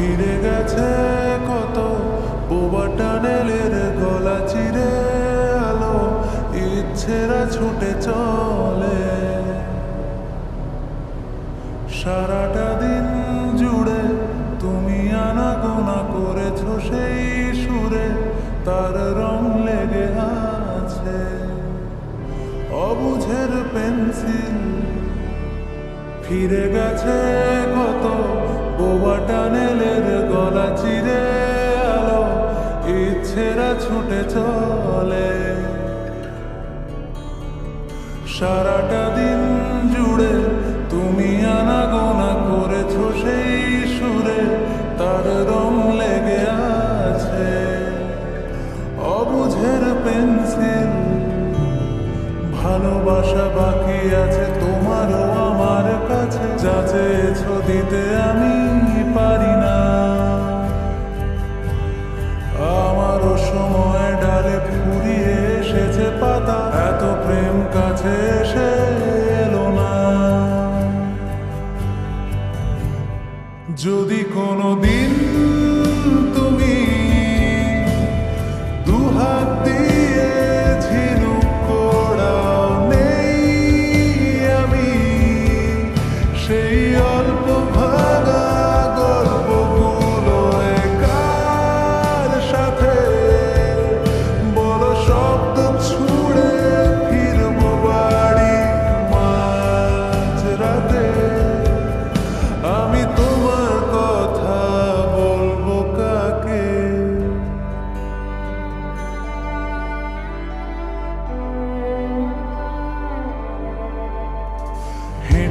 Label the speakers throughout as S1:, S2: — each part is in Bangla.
S1: ফিরে গেছে কত? বোবা টানেলের গলা চিরে আলো, ইচ্ছেরা ছুটে চলে। সারাটা দিন জুড়ে তুমি আনাগোনা করেছ সেই সুরে, তার রং লেগে আছে অবুঝের পেন্সিল। ফিরে গেছে কত? বোবা টানেলের গলা চিরে আলো, ইচ্ছেরা ছুটে চলে। সারাটা দিন জুড়ে তুমি আনাগোনা করেছ সেই সুরে, তার রং লেগে আছে অবুঝের পেন্সিল। ভালোবাসা বাকি আছে তোমারও, আমার কাছে। যা দিতে teşekkür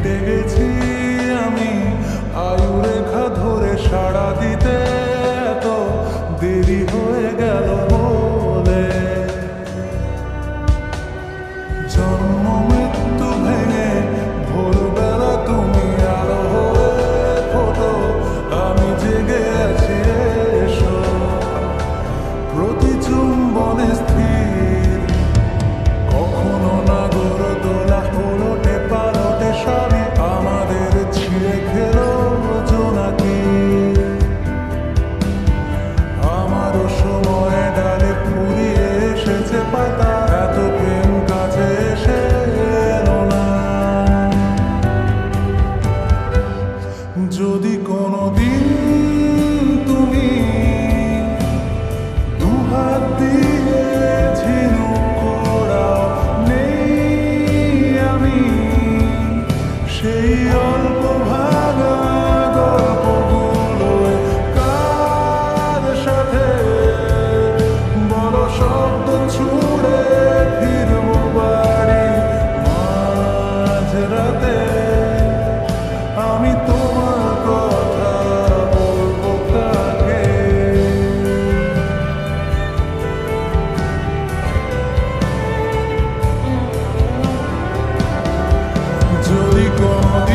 S1: মিটে গেছি আমি আয়ু রেখা ধরে সাড়া দিতে এত দেরি হয়ে গেল বলে। জন্ম, মৃত্যু ভেঙে ভোরবেলা তুমি আরও হয়ে ফোটো, আমি জেগে on